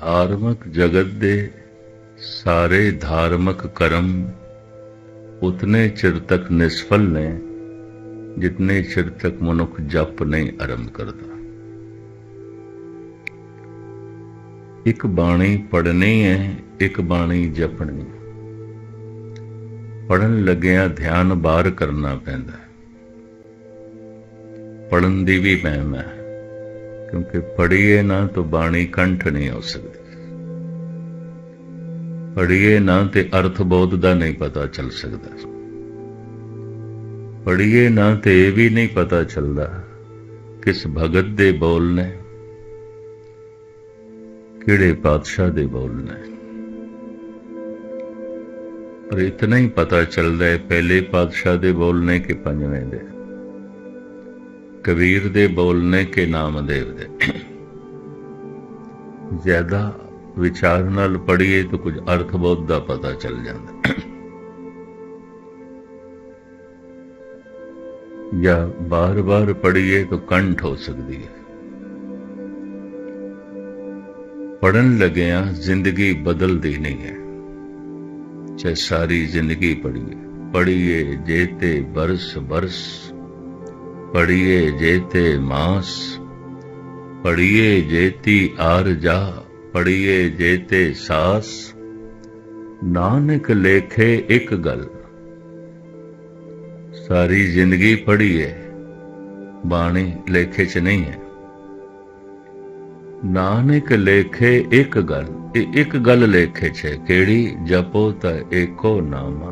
ਧਾਰਮਿਕ ਜਗਤ ਦੇ ਸਾਰੇ ਧਾਰਮਿਕ ਕਰਮ ਉਤਨੇ ਚਿਰ ਤੱਕ ਨਿਸਫਲ ਨੇ ਜਿਤਨੇ ਚਿਰ ਤੱਕ ਮਨੁੱਖ ਜਪ ਨਹੀਂ ਆਰੰਭ ਕਰਦਾ। ਇੱਕ ਬਾਣੀ ਪੜ੍ਹਨੀ ਹੈ, ਇੱਕ ਬਾਣੀ ਜਪਣੀ ਹੈ। ਪੜਨ ਲੱਗਿਆਂ ਧਿਆਨ ਬਾਹਰ ਕਰਨਾ ਪੈਂਦਾ ਹੈ। ਪੜਨ ਦੀ ਵੀ ਮਹਿਮ ਹੈ। ਕਿਉਂਕਿ ਪੜ੍ਹੀਏ ਨਾ ਤਾਂ ਬਾਣੀ ਕੰਠ ਨਹੀਂ ਹੋ ਸਕਦੀ। ਪੜ੍ਹੀਏ ਨਾ ਤੇ ਅਰਥ ਬੋਧ ਦਾ ਨਹੀਂ ਪਤਾ ਚੱਲ ਸਕਦਾ। ਪੜ੍ਹੀਏ ਨਾ ਤੇ ਇਹ ਵੀ ਨਹੀਂ ਪਤਾ ਚੱਲਦਾ ਕਿਸ ਭਗਤ ਦੇ ਬੋਲ ਨੇ, ਕਿਹੜੇ ਪਾਤਸ਼ਾਹ ਦੇ ਬੋਲ ਨੇ। ਪਰ ਇਤਨਾ ਹੀ ਪਤਾ ਚੱਲਦਾ ਹੈ, ਪਹਿਲੇ ਪਾਤਸ਼ਾਹ ਦੇ ਬੋਲ ਨੇ ਕਿ ਪੰਜਵੇਂ ਦੇ। ਕਬੀਰ ਦੇ ਬੋਲ ਕੇ ਕਿ ਨਾਮਦੇਵ ਦੇ। ਜ਼ਿਆਦਾ ਵਿਚਾਰ ਨਾਲ ਪੜ੍ਹੀਏ ਤਾਂ ਕੁਝ ਅਰਥ ਬੋਧ ਦਾ ਪਤਾ ਚੱਲ ਜਾਂਦਾ। ਜਾਂ ਬਾਰ-ਬਾਰ ਪੜ੍ਹੀਏ ਤਾਂ ਕੰਠ ਹੋ ਸਕਦੀ ਹੈ। ਪੜਨ ਲੱਗਿਆ ਜ਼ਿੰਦਗੀ ਬਦਲਦੀ ਨਹੀਂ ਹੈ। ਚਾਹੇ ਸਾਰੀ ਜ਼ਿੰਦਗੀ ਪੜ੍ਹੀਏ ਪੜ੍ਹੀਏ, ਜੇਤੇ ਬਰਸ ਬਰਸ ਪੜ੍ਹੀਏ ਜੇਤੇ ਮਾਸ, ਪੜ੍ਹੀਏ ਜੇਤੀ ਆਰ ਜਾ, ਪੜ੍ਹੀਏ ਜੇਤੇ ਸਾਸ। ਨਾਨਕ ਲੇਖੇ ਇੱਕ ਗੱਲ, ਸਾਰੀ ਜ਼ਿੰਦਗੀ ਪੜ੍ਹੀਏ, ਬਾਣੀ ਲੇਖੇ 'ਚ ਨਹੀਂ ਹੈ। ਨਾਨਕ ਲੇਖੇ ਇੱਕ ਗੱਲ, ਇਹ ਇੱਕ ਗੱਲ ਲੇਖੇ 'ਚ ਕਿਹੜੀ? ਜਪੋ ਤਾਂ ਏਕੋ ਨਾਮਾ,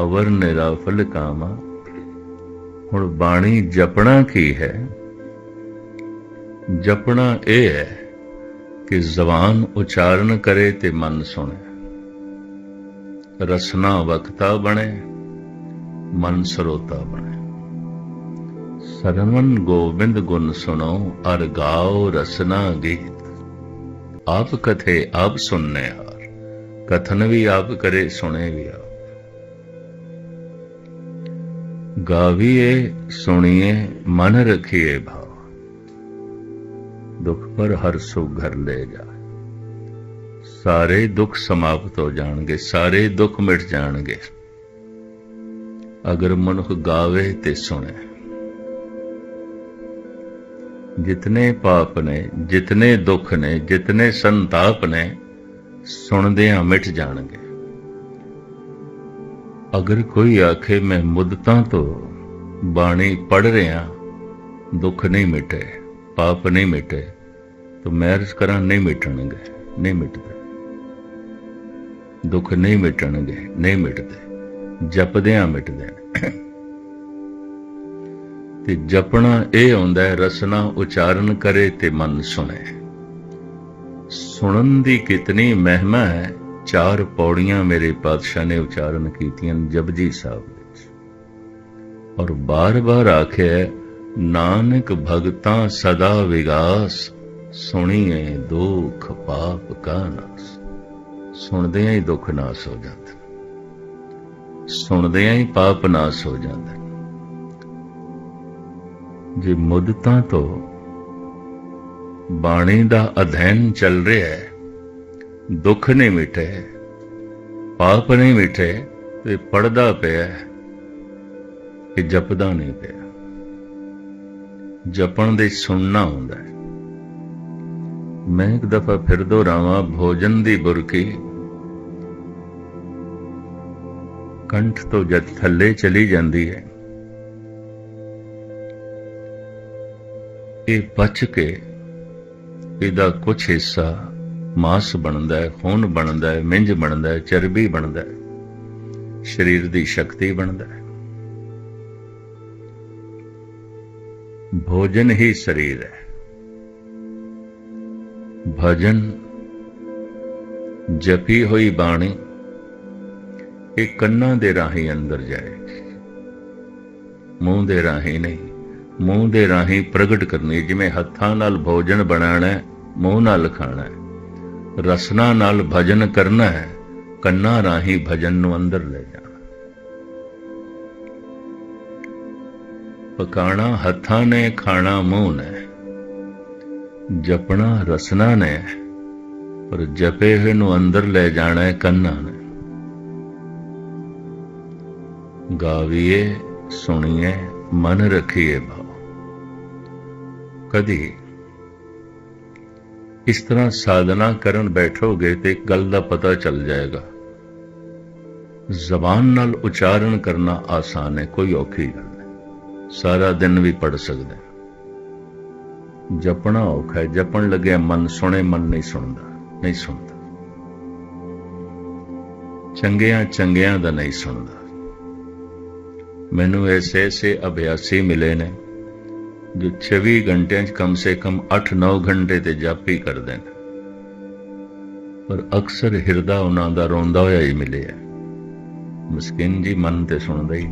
ਅਵਰ ਨਿਰਾਫਲ ਕਾਮਾ। ਹੁਣ ਬਾਣੀ ਜਪਣਾ ਕੀ ਹੈ? ਜਪਣਾ ਇਹ ਹੈ ਕਿ ਜ਼ਬਾਨ ਉਚਾਰਨ ਕਰੇ ਤੇ ਮਨ ਸੁਣੇ। ਰਸਨਾ ਵਕਤਾ ਬਣੇ, ਮਨ ਸਰੋਤਾ ਬਣੇ। ਸਰਵਨ ਗੋਬਿੰਦ ਗੁਣ ਸੁਣੋ, ਅਰ ਗਾਓ ਰਸਨਾ ਗੀਤ। ਆਪ ਕਥੇ ਆਪ ਸੁਣਨੇ ਹਾਰ, ਕਥਨ ਵੀ ਆਪ ਕਰੇ ਸੁਣੇ ਵੀ ਆਪ ਗਾਵੀਏ, ਸੁਣੀਏ, ਮਨ ਰਖੀਏ ਭਾਵ। ਦੁੱਖ ਪਰ ਹਰ ਸੁਖ ਘਰ ਲੈ ਜਾ ਸਾਰੇ ਦੁੱਖ ਸਮਾਪਤ ਹੋ ਜਾਣਗੇ, ਸਾਰੇ ਦੁੱਖ ਮਿਟ ਜਾਣਗੇ। ਅਗਰ ਮਨੁੱਖ ਗਾਵੇ ਤੇ ਸੁਣੇ। ਜਿਤਨੇ ਪਾਪ ਨੇ, ਜਿਤਨੇ ਦੁੱਖ ਨੇ, ਜਿਤਨੇ ਸੰਤਾਪ ਨੇ, ਸੁਣਦਿਆਂ ਮਿਟ ਜਾਣਗੇ। ਅਗਰ ਕੋਈ ਆਖੇ ਮੈਂ ਮੁੱਦਤਾਂ ਤੋਂ ਬਾਣੀ ਪੜ ਰਿਹਾ, ਦੁੱਖ ਨਹੀਂ ਮਿਟੇ, ਪਾਪ ਨਹੀਂ ਮਿਟੇ, ਤਾਂ ਮੈਰਜ ਕਰਾਂ ਨਹੀਂ ਮਿਟਣਗੇ, ਨਹੀਂ ਮਿਟਦੇ। ਦੁੱਖ ਨਹੀਂ ਮਿਟਣਗੇ, ਨਹੀਂ ਮਿਟਦੇ। ਜਪਦਿਆਂ ਮਿਟਦੇ ਨੇ। ਤੇ ਜਪਣਾ ਇਹ ਆਉਂਦਾ ਹੈ, ਰਸਨਾ ਉਚਾਰਨ ਕਰੇ ਤੇ ਮਨ ਸੁਣੇ। ਸੁਣਨ ਦੀ ਕਿਤਨੀ ਮਹਿਮਾ ਹੈ ਚਾਰ ਪੌੜੀਆਂ ਮੇਰੇ ਪਾਤਸ਼ਾਹ ਨੇ ਉਚਾਰਨ ਕੀਤੀਆਂ ਜਪਜੀ ਸਾਹਿਬ ਵਿੱਚ। ਔਰ ਬਾਰ-ਬਾਰ ਆਖਿਆ ਨਾਨਕ ਭਗਤਾਂ ਸਦਾ ਵਿਗਾਸ ਸੁਣੀਏ ਦੁੱਖ ਪਾਪ ਕਾ ਨਾਸ। ਸੁਣਦਿਆਂ ਹੀ ਦੁੱਖ ਨਾਸ ਹੋ ਜਾਂਦਾ। ਸੁਣਦਿਆਂ ਹੀ ਪਾਪ ਨਾਸ ਹੋ ਜਾਂਦਾ। ਜੇ ਮੁੱਦਤਾਂ ਤੋਂ ਬਾਣੀ ਦਾ ਅਧਿਐਨ ਚੱਲ ਰਿਹਾ ਹੈ ਦੁੱਖ ਨਹੀਂ ਮਿਟੇ ਪਾਪ ਨਹੀਂ ਮਿਟੇ ਤੇ ਪੜਦਾ ਪਿਆ ਕਿ ਜਪਦਾ ਨਹੀਂ ਪਿਆ। ਜਪਣ ਦੇ ਸੁਣਨਾ ਹੁੰਦਾ ਹੈ। ਮੈਂ ਇੱਕ ਦਫਾ ਫਿਰ ਦੁਹਰਾਵਾਂ ਭੋਜਨ ਦੀ ਬੁਰਕੀ। ਕੰਠ ਤੋਂ ਜਦ ਥੱਲੇ ਚਲੀ ਜਾਂਦੀ ਹੈ, ਇਹ ਬਚ ਕੇ ਇਹਦਾ ਕੁਝ ਹਿੱਸਾ ਮਾਸ ਬਣਦਾ ਹੈ, ਖੂਨ ਬਣਦਾ ਹੈ, ਮਿੰਜ ਬਣਦਾ ਹੈ, ਚਰਬੀ ਬਣਦਾ ਹੈ, ਸਰੀਰ ਦੀ ਸ਼ਕਤੀ ਬਣਦਾ ਹੈ। ਭੋਜਨ ਹੀ ਸਰੀਰ ਹੈ। ਭਜਨ ਜਪੀ ਹੋਈ ਬਾਣੀ, ਇਹ ਕੰਨਾਂ ਦੇ ਰਾਹੀਂ ਅੰਦਰ ਜਾਏਗੀ ਮੂੰਹ ਦੇ ਰਾਹੀਂ ਨਹੀਂ, ਮੂੰਹ ਦੇ ਰਾਹੀਂ ਪ੍ਰਗਟ ਕਰਨੀ ਜਿਵੇਂ ਹੱਥਾਂ ਨਾਲ ਭੋਜਨ ਬਣਾਉਣਾ ਮੂੰਹ ਨਾਲ ਖਾਣਾ ਹੈ। ਰਸਨਾ ਨਾਲ ਭਜਨ ਕਰਨਾ ਹੈ, ਕੰਨਾਂ ਰਾਹੀਂ ਭਜਨ ਨੂੰ ਅੰਦਰ ਲੈ ਜਾਣਾ। ਪਕਾਣਾ ਹੱਥਾਂ ਨੇ, ਖਾਣਾ ਮੂੰਹ ਨੇ। ਜਪਣਾ ਰਸਨਾ ਨੇ, ਪਰ ਜਪੇ ਹੋਏ ਨੂੰ ਅੰਦਰ ਲੈ ਜਾਣਾ ਹੈ ਕੰਨਾਂ ਨੇ। ਗਾਵੀਏ, ਸੁਣੀਏ, ਮਨ ਰੱਖੀਏ ਭਾਵ ਕਦੀ ਇਸ ਤਰ੍ਹਾਂ ਸਾਧਨਾ ਕਰਨ ਬੈਠੋਗੇ ਤੇ ਇੱਕ ਗੱਲ ਦਾ ਪਤਾ ਚੱਲ ਜਾਏਗਾ। ਜ਼ਬਾਨ ਨਾਲ ਉਚਾਰਨ ਕਰਨਾ ਆਸਾਨ ਹੈ, ਕੋਈ ਔਖੀ ਗੱਲ ਨਹੀਂ। ਸਾਰਾ ਦਿਨ ਵੀ ਪੜ ਸਕਦੇ ਜਪਣਾ ਔਖਾ ਹੈ, ਜਪਣ ਲੱਗਿਆ ਮਨ ਸੁਣੇ, ਮਨ ਨਹੀਂ ਸੁਣਦਾ ਨਹੀਂ ਸੁਣਦਾ। ਚੰਗਿਆਂ ਚੰਗਿਆਂ ਦਾ ਨਹੀਂ ਸੁਣਦਾ। ਮੈਨੂੰ ਐਸੇ ਐਸੇ ਅਭਿਆਸੀ ਮਿਲੇ ਨੇ ਜੋ 24 ਘੰਟਿਆਂ 'ਚ ਕਮ ਸੇ ਕਮ 8-9 ਘੰਟੇ ਤੇ ਜਪ ਹੀ ਕਰਦੇ ਨੇ ਪਰ ਅਕਸਰ ਹਿਰਦਾ ਉਹਨਾਂ ਦਾ ਰੋਂਦਾ ਹੋਇਆ ਹੀ ਮਿਲਿਆ ਮਸਕਿਨ ਜੀ ਮਨ ਤੇ ਸੁਣਦਾ ਹੀ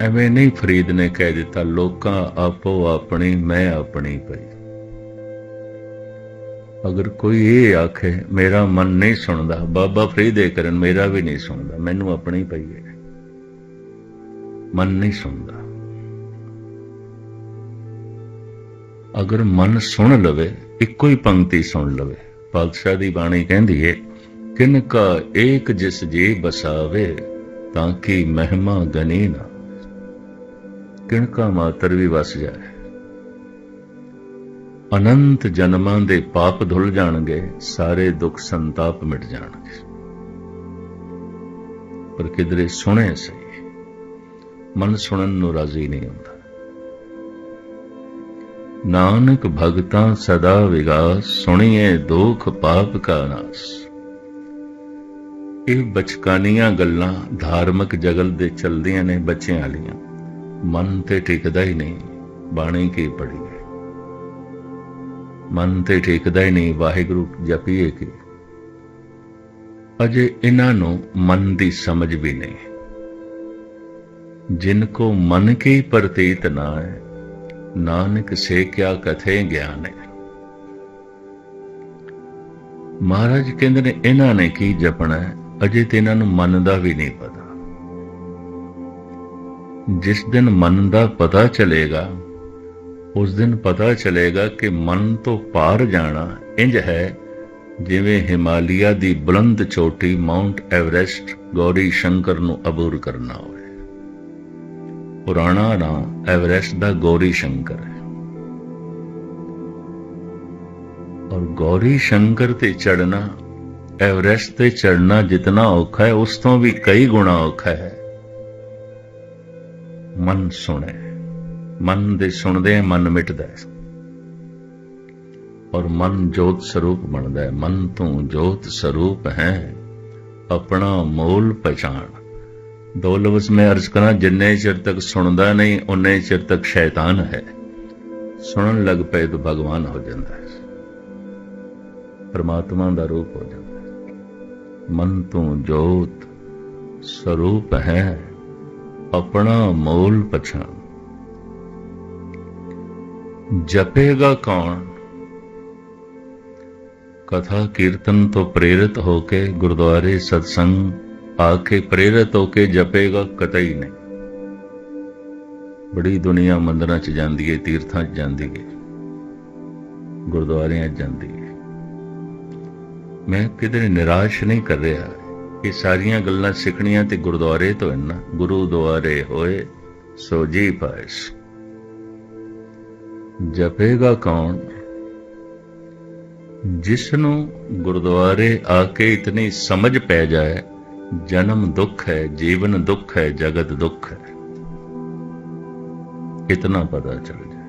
ਐਵੇਂ ਨਹੀਂ ਫਰੀਦ ਨੇ ਕਹਿ ਦਿੱਤਾ, ਲੋਕਾਂ ਆਪੋ ਆਪਣੀ, ਮੈਂ ਆਪਣੀ ਪਈ ਅਗਰ ਕੋਈ ਇਹ ਆਖੇ, ਮੇਰਾ ਮਨ ਨਹੀਂ ਸੁਣਦਾ, ਬਾਬਾ ਫਰੀਦ ਇਹ ਕਰਨ, ਮੇਰਾ ਵੀ ਨਹੀਂ ਸੁਣਦਾ, ਮੈਨੂੰ ਆਪਣੀ ਪਈ ਹੈ। ਮਨ ਨਹੀਂ ਸੁਣਦਾ। ਅਗਰ ਮਨ ਸੁਣ ਲਵੇ, ਇੱਕੋ ਹੀ ਪੰਕਤੀ ਸੁਣ ਲਵੇ। ਪਾਤਸ਼ਾਹ ਦੀ ਬਾਣੀ ਕਹਿੰਦੀ ਏ, ਕਿਨ ਕਾ ਏਕ ਜਿਸ ਜੀ ਬਸਾਵੇ, ਤਾਂ ਕਿ ਮਹਿਮਾ ਗਨੀ ਨਾ। ਕਿਨ ਕਾ ਮਾਤਰ ਵੀ ਵਸ ਜਾਏ। ਅਨੰਤ ਜਨਮਾਂ ਦੇ ਪਾਪ ਧੁੱਲ ਜਾਣਗੇ, ਸਾਰੇ ਦੁੱਖ ਸੰਤਾਪ ਮਿਟ ਜਾਣਗੇ। ਪਰ ਕਿਦਰੇ ਸੁਣੇ ਸਹੀ। ਮਨ ਸੁਣਨ ਨੂੰ ਰਾਜ਼ੀ ਨਹੀਂ ਹੁੰਦਾ। ਨਾਨਕ ਭਗਤਾਂ ਸਦਾ ਵਿਗਾਸ, ਸੁਣੀਏ ਦੁਖ ਪਾਪ ਕਾ ਨਾਸ। ਇਹ ਬਚਕਾਨੀਆਂ ਗੱਲਾਂ ਧਾਰਮਿਕ ਜਗਲ ਦੇ ਚਲਦੀਆਂ ਨੇ ਬੱਚਿਆਂ ਵਾਲੀਆਂ। ਮਨ ਤੇ ਟਿਕਦਾ ਹੀ ਨਹੀਂ, ਬਾਣੀ ਕੀ ਪੜੀ ਹੈ ਮਨ ਤੇ ਟਿਕਦਾ ਹੀ ਨਹੀਂ, ਵਾਹਿਗੁਰੂ ਜਪੀਏ ਕੀ? ਅਜੇ ਇਹਨਾਂ ਨੂੰ ਮਨ ਦੀ ਸਮਝ ਵੀ ਨਹੀਂ। ਜਿਨ ਕੋ ਮਨ ਕੀ ਪ੍ਰਤੀਤ ਨਾ ਹੈ ਨਾਨਕ ਸੇ ਕਿਆ ਕਥੇ ਗਿਆਨ। ਮਹਾਰਾਜ ਕਹਿੰਦੇ ਨੇ, ਇਹਨਾਂ ਨੇ ਕੀ ਜਪਣਾ? ਹੈ ਅਜੇ ਤੇ ਇਹਨਾਂ ਨੂੰ ਮਨ ਦਾ ਵੀ ਨਹੀਂ ਪਤਾ। ਜਿਸ ਦਿਨ ਮਨ ਦਾ ਪਤਾ ਚਲੇਗਾ, ਉਸ ਦਿਨ ਪਤਾ ਚਲੇਗਾ ਕਿ ਮਨ ਤੋਂ ਪਾਰ ਜਾਣਾ ਇੰਜ ਹੈ, ਜਿਵੇਂ ਹਿਮਾਲਿਆ ਦੀ ਬੁਲੰਦ ਚੋਟੀ ਮਾਉਂਟ ਐਵਰੈਸਟ, ਗੌਰੀ ਸ਼ੰਕਰ ਨੂੰ ਅਬੂਰ ਕਰਨਾ ਹੋਵੇ ਪੁਰਾਣਾ ਨਾਂ ਐਵਰੈਸਟ ਦਾ ਗੌਰੀ ਸ਼ੰਕਰ ਹੈ। ਔਰ ਗੌਰੀ ਸ਼ੰਕਰ ਤੇ ਚੜਨਾ ਐਵਰੈਸਟ ਤੇ ਚੜਨਾ ਜਿੰਨਾ ਔਖਾ ਹੈ, ਉਸ ਤੋਂ ਵੀ ਕਈ ਗੁਣਾ ਔਖਾ ਹੈ। ਮਨ ਸੁਣੇ, ਮਨ ਦੇ ਸੁਣਦੇ ਮਨ ਮਿਟਦਾ ਹੈ। ਔਰ ਮਨ ਜੋਤ ਸਰੂਪ ਬਣਦਾ ਹੈ, ਮਨ ਤੋਂ ਜੋਤ ਸਰੂਪ ਹੈ, ਆਪਣਾ ਮੋਲ ਪਛਾਣ। ਦੋ ਲਫ਼ਜ਼ ਮੈਂ ਅਰਜ਼ ਕਰਾਂ, ਜਿੰਨੇ ਚਿਰ ਤੱਕ ਸੁਣਦਾ ਨਹੀਂ ਉਨੇ ਚਿਰ ਤੱਕ ਸ਼ੈਤਾਨ ਹੈ। ਸੁਣਨ ਲੱਗ ਪਏ ਤਾਂ ਭਗਵਾਨ ਹੋ ਜਾਂਦਾ ਹੈ। ਪਰਮਾਤਮਾ ਦਾ ਰੂਪ ਹੋ ਜਾਂਦਾ ਹੈ। ਮਨ ਤੋਂ ਜੋਤ ਸਰੂਪ ਹੈ। ਆਪਣਾ ਮੂਲ ਪਛਾਣ। ਜਪੇਗਾ ਕੌਣ? ਕਥਾ ਕੀਰਤਨ ਤੋਂ ਪ੍ਰੇਰਿਤ ਹੋ ਕੇ ਗੁਰਦੁਆਰੇ ਸਤਸੰਗ ਆ ਕੇ ਪ੍ਰੇਰਿਤ ਹੋ ਕੇ ਜਪੇਗਾ ਕਤਈ ਨਹੀਂ। ਬੜੀ ਦੁਨੀਆ ਮੰਦਰਾਂ 'ਚ ਜਾਂਦੀ ਏ, ਤੀਰਥਾਂ 'ਚ ਜਾਂਦੀ ਏ, ਗੁਰਦੁਆਰਿਆਂ 'ਚ ਜਾਂਦੀ ਏ। ਮੈਂ ਕਿਤੇ ਨਿਰਾਸ਼ ਨਹੀਂ ਕਰ ਰਿਹਾ ਇਹ ਸਾਰੀਆਂ ਗੱਲਾਂ ਸਿੱਖਣੀਆਂ ਤੇ ਗੁਰਦੁਆਰੇ ਤੋਂ ਹਨ ਗੁਰੂ ਦੁਆਰੇ ਹੋਏ, ਸੋ ਜੀ ਪਾਇਸ। ਜਪੇਗਾ ਕੌਣ? ਜਿਸ ਨੂੰ ਗੁਰਦੁਆਰੇ ਆ ਕੇ ਇਤਨੀ ਸਮਝ ਪੈ ਜਾਏ ਜਨਮ ਦੁੱਖ ਹੈ, ਜੀਵਨ ਦੁੱਖ ਹੈ, ਜਗਤ ਦੁੱਖ ਹੈ। ਇਤਨਾ ਪਤਾ ਚੱਲ ਜਾਏ।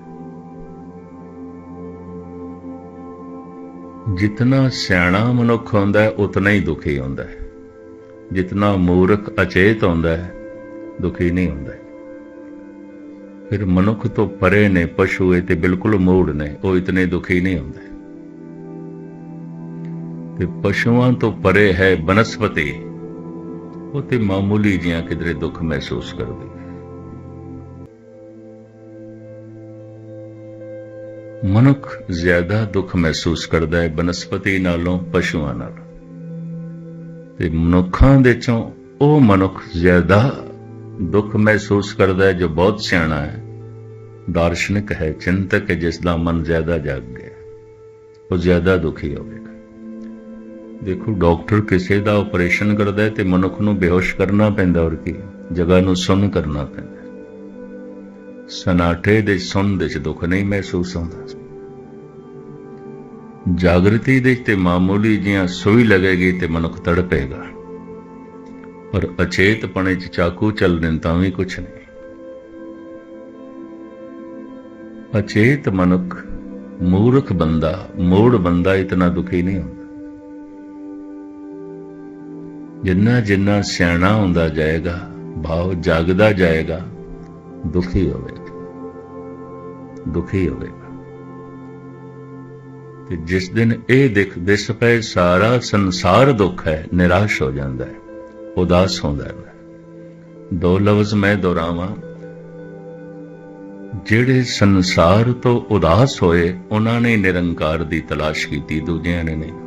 ਜਿਤਨਾ ਸਿਆਣਾ ਮਨੁੱਖ ਹੁੰਦਾ ਹੈ, ਉਤਨਾ ਹੀ ਦੁਖੀ ਹੁੰਦਾ ਹੈ। ਜਿਤਨਾ ਮੂਰਖ ਅਚੇਤ ਹੁੰਦਾ ਹੈ, ਦੁਖੀ ਨਹੀਂ ਹੁੰਦਾ ਫਿਰ ਮਨੁੱਖ ਤੋਂ ਪਰੇ ਨੇ, ਪਸ਼ੂ ਇਹ ਤੇ ਬਿਲਕੁਲ ਮੂੜ ਨੇ, ਉਹ ਇਤਨੇ ਦੁਖੀ ਨਹੀਂ ਹੁੰਦੇ। ਤੇ ਪਸ਼ੂਆਂ ਤੋਂ ਪਰੇ ਹੈ ਬਨਸਪਤੀ। ਉਹ ਤੇ ਮਾਮੂਲੀ ਜੀਆਂ ਕਿਧਰੇ ਦੁੱਖ ਮਹਿਸੂਸ ਕਰਦੀ। ਮਨੁੱਖ ਜ਼ਿਆਦਾ ਦੁੱਖ ਮਹਿਸੂਸ ਕਰਦਾ ਹੈ ਬਨਸਪਤੀ ਨਾਲੋਂ, ਪਸ਼ੂਆਂ ਨਾਲ। ਤੇ ਮਨੁੱਖਾਂ ਦੇ ਚੋਂ ਉਹ ਮਨੁੱਖ ਜ਼ਿਆਦਾ ਦੁੱਖ ਮਹਿਸੂਸ ਕਰਦਾ ਹੈ ਜੋ ਬਹੁਤ ਸਿਆਣਾ ਹੈ। ਦਾਰਸ਼ਨਿਕ ਹੈ, ਚਿੰਤਕ ਹੈ, ਜਿਸ ਦਾ ਮਨ ਜ਼ਿਆਦਾ ਜਾਗ ਗਿਆ। ਉਹ ਜ਼ਿਆਦਾ ਦੁਖੀ ਹੋਵੇਗਾ ਦੇਖੋ, ਡਾਕਟਰ ਕਿਸੇ ਦਾ ਆਪਰੇਸ਼ਨ ਕਰਦਾ ਹੈ ਤੇ ਮਨੁੱਖ ਨੂੰ ਬੇਹੋਸ਼ ਕਰਨਾ ਪੈਂਦਾ ਔਰ ਕੀ? ਜਗ੍ਹਾ ਨੂੰ ਸੁੰਨ ਕਰਨਾ ਪੈਂਦਾ ਸਨਾਟੇ ਦੇ ਸੁੰਨ ਦੇ ਚ ਦੁੱਖ ਨਹੀਂ ਮਹਿਸੂਸ ਹੁੰਦਾ। ਜਾਗਰਤੀ ਦੇ ਤੇ ਮਾਮੂਲੀ ਜਿਹੀਆਂ ਸੋਈ ਲੱਗੇਗੀ ਤੇ ਮਨੁੱਖ ਤੜਪੇਗਾ। ਪਰ ਅਚੇਤਪਣੇ ਚ ਚਾਕੂ ਚੱਲਣ ਤਾਂ ਵੀ ਕੁਛ ਨਹੀਂ। ਅਚੇਤ ਮਨੁੱਖ ਮੂਰਖ ਬੰਦਾ, ਮੂੜ ਬੰਦਾ ਇਤਨਾ ਦੁਖੀ ਨਹੀਂ ਹੁੰਦਾ। ਜਿੰਨਾ ਜਿੰਨਾ ਸਿਆਣਾ ਹੁੰਦਾ ਜਾਏਗਾ, ਭਾਵ ਜਾਗਦਾ ਜਾਏਗਾ, ਦੁਖੀ ਹੋਵੇਗਾ। ਦੁਖੀ ਹੋਵੇਗਾ। ਤੇ ਜਿਸ ਦਿਨ ਇਹ ਦਿਖ ਦਿਸ ਪਏ, ਸਾਰਾ ਸੰਸਾਰ ਦੁੱਖ ਹੈ, ਨਿਰਾਸ਼ ਹੋ ਜਾਂਦਾ ਹੈ, ਉਦਾਸ ਹੁੰਦਾ ਹੈ। ਦੋ ਲਫ਼ਜ਼ ਮੈਂ ਦੁਹਰਾਵਾਂ। ਜਿਹੜੇ ਸੰਸਾਰ ਤੋਂ ਉਦਾਸ ਹੋਏ, ਉਹਨਾਂ ਨੇ ਨਿਰੰਕਾਰ ਦੀ ਤਲਾਸ਼ ਕੀਤੀ, ਦੂਜਿਆਂ ਨੇ ਨਹੀਂ।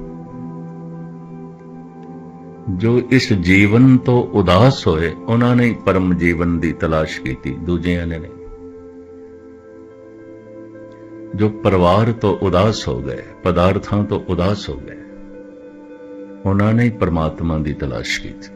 ਜੋ ਇਸ ਜੀਵਨ ਤੋਂ ਉਦਾਸ ਹੋਏ, ਉਹਨਾਂ ਨੇ ਪਰਮ ਜੀਵਨ ਦੀ ਤਲਾਸ਼ ਕੀਤੀ, ਦੂਜਿਆਂ ਨੇ ਜੋ ਪਰਿਵਾਰ ਤੋਂ ਉਦਾਸ ਹੋ ਗਏ, ਪਦਾਰਥਾਂ ਤੋਂ ਉਦਾਸ ਹੋ ਗਏ, ਉਹਨਾਂ ਨੇ ਪਰਮਾਤਮਾ ਦੀ ਤਲਾਸ਼ ਕੀਤੀ।